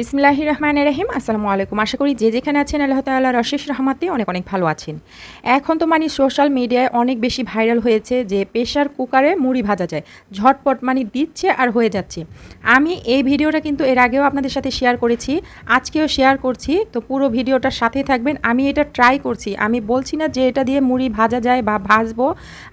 বিসমিল্লাহির রহমান রহিম, আসসালামু আলাইকুম। আশা করি যে যেখানে আছেন আল্লাহ তাল্লাহ রশেষ রহমাতে অনেক অনেক ভালো আছেন। এখন তো মানে সোশ্যাল মিডিয়ায় অনেক বেশি ভাইরাল হয়েছে যে প্রেশার কুকারে মুড়ি ভাজা যায়। ঝটপট মানে দিচ্ছে আর হয়ে যাচ্ছে। আমি এই ভিডিওটা কিন্তু এর আগেও আপনাদের সাথে শেয়ার করেছি, আজকেও শেয়ার করছি। তো পুরো ভিডিওটার সাথেই থাকবেন। আমি এটা ট্রাই করছি। আমি বলছি না যে এটা দিয়ে মুড়ি ভাজা যায় বা ভাজবো।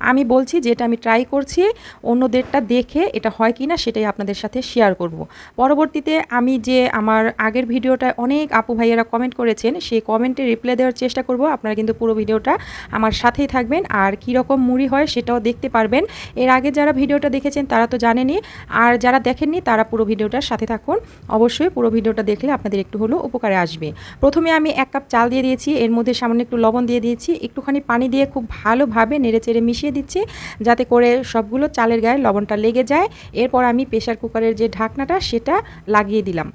আমি বলছি যে এটা আমি ট্রাই করছি। অন্যদেরটা দেখে এটা হয় কি না সেটাই আপনাদের সাথে শেয়ার করব। পরবর্তীতে আমি যে আমার আগের ভিডিওটায় অনেক আপু ভাইয়েরা কমেন্ট করেছেন। সেই কমেন্টে রিপ্লাই দেওয়ার চেষ্টা করব। আপনারা কিন্তু পুরো ভিডিওটা আমার সাথেই থাকবেন। আর কী রকম মুড়ি হয় সেটাও দেখতে পারবেন। এর আগে যারা ভিডিওটা দেখেছেন তারা তো জানেনি আর যারা দেখেননি তারা পুরো ভিডিওটার সাথে থাকুন। অবশ্যই পুরো ভিডিওটা দেখলে আপনাদের একটু হলেও উপকারে আসবে। প্রথমে আমি এক কাপ চাল দিয়ে দিয়েছি। এর মধ্যে সামান্য একটু লবণ দিয়ে দিয়েছি। একটুখানি পানি দিয়ে খুব ভালোভাবে নেড়ে চেড়ে মিশিয়ে দিচ্ছি যাতে করে সবগুলো চালের গায়ে লবণটা লেগে যায়। এরপর আমি প্রেশার কুকারের যে ঢাকনাটা সেটা লাগিয়ে দিলাম।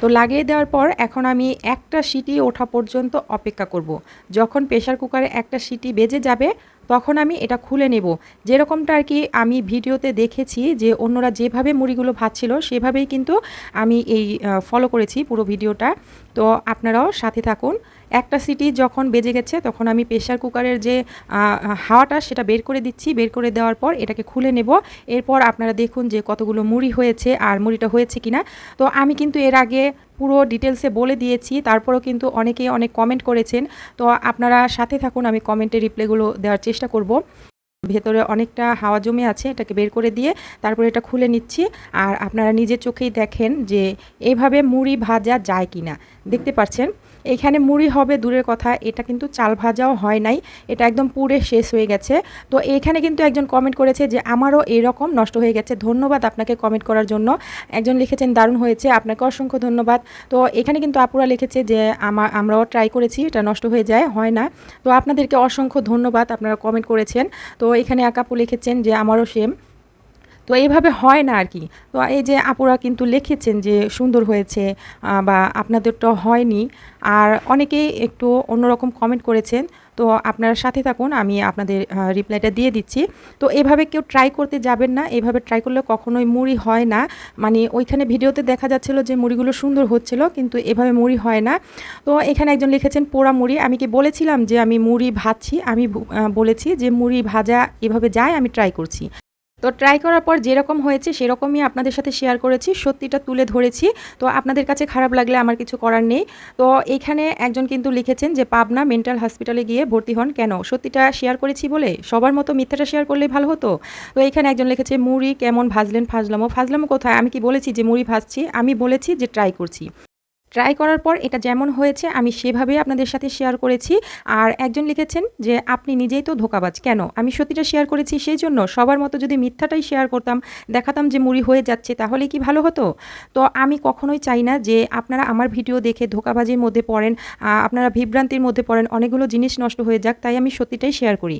তো লাগিয়ে দেওয়ার পর এখন আমি একটা সিটি ওঠা পর্যন্ত অপেক্ষা করব। যখন প্রেশার কুকারে একটা সিটি বেজে যাবে তখন আমি এটা খুলে নেব। যেরকমটা আর কি আমি ভিডিওতে দেখেছি যে অন্যরা যেভাবে মুড়িগুলো ভাজছিল, সেভাবেই কিন্তু আমি এই ফলো করেছি পুরো ভিডিওটা। তো আপনারাও সাথে থাকুন। একটা সিটি যখন বেজে গেছে, তখন আমি প্রেশার কুকারের যে হাওয়াটা, সেটা বের করে দিচ্ছি। বের করে দেওয়ার পর এটাকে খুলে নেব। এরপর আপনারা দেখুন যে কতগুলো মুড়ি হয়েছে আর মুড়িটা হয়েছে কিনা। তো আমি কিন্তু এর আগে পুরো ডিটেলসে বলে দিয়েছি, তারপরেও কিন্তু অনেকেই অনেক কমেন্ট করেছেন। তো আপনারা সাথে থাকুন, আমি কমেন্টের রিপ্লাইগুলো দেওয়ার চেষ্টা করব। ভেতরে অনেকটা হাওয়া জমে আছে, এটাকে বের করে দিয়ে তারপরে এটা খুলে নিচ্ছি। আর আপনারা নিজের চোখেই দেখেন যে এইভাবে মুড়ি ভাজা যায় কি না দেখতে পাচ্ছেন? এখানে মুড়ি হবে, দূরের কথা, এটা কিন্তু চাল ভাজাও হয় নাই, এটা একদম পুরে শেষ হয়ে গেছে। তো এখানে কিন্তু একজন কমেন্ট করেছে যে, আমারও এরকম নষ্ট হয়ে গেছে, ধন্যবাদ আপনাকে কমেন্ট করার জন্য। একজন লিখেছেন, দারুণ হয়েছে, আপনাকে অসংখ্য ধন্যবাদ। তো এখানে কিন্তু আপুরা লিখেছে যে আমার আমরাও ট্রাই করেছি, এটা নষ্ট হয়ে যায়, হয় না। তো আপনাদেরকে অসংখ্য ধন্যবাদ, আপনারা কমেন্ট করেছেন। তো এখানে এক আপু লিখেছেন যে, আমারও সেম তো এইভাবে হয় না আর কি তো এই যে আপুরা কিন্তু লিখেছেন যে সুন্দর হয়েছে বা আপনাদেরটা হয়নি। আর অনেকেই একটু অন্যরকম কমেন্ট করেছেন। তো আপনারা সাথে থাকুন, আমি আপনাদের রিপ্লাইটা দিয়ে দিচ্ছি। তো এভাবে কেউ ট্রাই করতে যাবেন না, এভাবে ট্রাই করলে কখনোই মুড়ি হয় না। মানে ওইখানে ভিডিওতে দেখা যাচ্ছিল যে মুড়িগুলো সুন্দর হচ্ছিল, কিন্তু এভাবে মুড়ি হয় না। তো এখানে একজন লিখেছেন পোড়া মুড়ি। আমি কি বলেছিলাম যে আমি মুড়ি ভাজছি? আমি বলেছি যে মুড়ি ভাজা এভাবে যায়, আমি ট্রাই করছি। তো ট্রাই করার পর যেরকম হয়েছে সেরকমই আপনাদের সাথে শেয়ার করেছি, সত্যিটা তুলে ধরেছি। তো আপনাদের কাছে খারাপ লাগলে আমার কিছু করার নেই। তো এইখানে একজন কিন্তু লিখেছেন যে, পাবনা মেন্টাল হসপিটালে গিয়ে ভর্তি হন কেন? সত্যিটা শেয়ার করেছি বলে? সবার মতো মিথ্যাটা শেয়ার করলে ভালো হতো? তো এইখানে একজন লিখেছে, মুড়ি কেমন ভাজলেন? ফাজলামো ফাজলামো কোথায়? আমি কি বলেছি যে, মুড়ি ভাজছি? আমি বলেছি যে ট্রাই করছি। ট্রাই করার পর এটা যেমন হয়েছে, আমি সেভাবেই আপনাদের সাথে শেয়ার করেছি। আর একজন লিখেছেন যে, আপনি নিজেই তো ধোকাবাজ, কেন? আমি সত্যিটা শেয়ার করেছি সেই জন্য, সবার মতো যদি মিথ্যাটাই শেয়ার করতাম, দেখাতাম যে মুড়ি হয়ে যাচ্ছে, তাহলে কি ভালো হতো? তো আমি কখনোই চাই না যে, আপনারা আমার ভিডিও দেখে ধোকাবাজির মধ্যে পড়েন আপনারা বিভ্রান্তির মধ্যে পড়েন, অনেকগুলো জিনিস নষ্ট হয়ে যাক, তাই আমি সত্যিটাই শেয়ার করি।